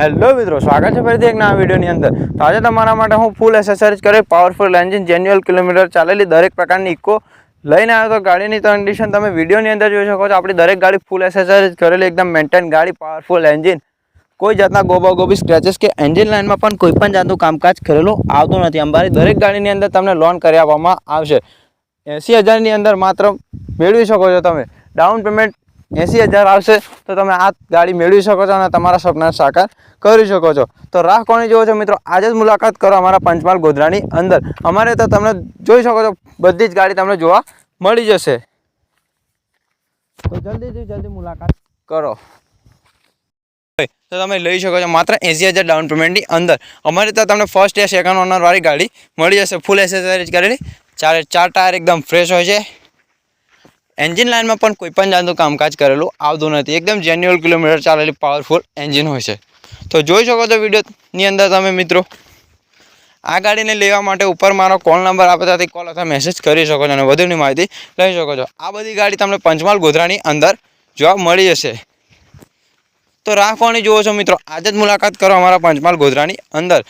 Hello મિત્રો, સ્વાગત છે ફરીથી એક નવા વિડીયોની અંદર. તો આજે તમારા માટે હું ફૂલ એસેસરીઝ કરી પાવરફુલ એન્જિન જેન્યુઅલ કિલોમીટર ચાલેલી દરેક પ્રકારની ઇકો લઈને આવ્યો તો ગાડીની કન્ડિશન તમે વિડીયોની અંદર જોઈ શકો છો. આપણી દરેક ગાડી ફૂલ એસેસરીઝ કરેલી, એકદમ મેન્ટેન ગાડી પાવરફુલ એન્જિન કોઈ જાતના ગોબા ગોબી સ્ક્રેચેસ કે એન્જિન લાઇનમાં પણ કોઈ પણ જાતનું કામકાજ કરેલું આવતું નથી. અમારી દરેક ગાડીની અંદર તમને લોન કરી આપવામાં આવશે. એંસી હજારની અંદર માત્ર મેળવી શકો છો તમે. ડાઉન પેમેન્ટ એંસી હજાર આવશે તો તમે આ ગાડી મેળવી શકો છો અને તમારા સપના સાકાર કરી શકો છો. તો રાહ કોની જોવો છો મિત્રો? આજે જ મુલાકાત કરો અમારા પંચમહાલ ગોધરાની અંદર. અમારે તો તમને જોઈ શકો છો, બધી જ ગાડી તમને જોવા મળી જશે. તો જલ્દીથી જલ્દી મુલાકાત કરો. તો તમે લઈ શકો છો માત્ર એંસી હજાર ડાઉન પેમેન્ટની અંદર. અમારે ત્યાં તમને ફર્સ્ટ યર સેકન્ડ ઓનરવાળી ગાડી મળી જશે ફૂલ એસેસરીઝ કરેલી ચાર ચાર ટાયર એકદમ ફ્રેશ હોય છે. એન્જિન લાઇનમાં પણ કોઈ પણ જાતનું કામકાજ કરેલું આવતું નથી. એકદમ જેન્યુઅલ કિલોમીટર ચાલેલી પાવરફુલ એન્જિન હોય છે. તો જોઈ શકો છો વિડીયોની અંદર તમે મિત્રો. આ ગાડીને લેવા માટે ઉપર મારો કોલ નંબર આપે ત્યાંથી કોલ અથવા મેસેજ કરી શકો છો અને વધુની માહિતી લઈ શકો છો. આ બધી ગાડી તમને પંચમહાલ ગોધરાની અંદર જોવા મળી જશે. તો રાખવાની જુઓ છો મિત્રો? આજે જ મુલાકાત કરો અમારા પંચમહાલ ગોધરાની અંદર.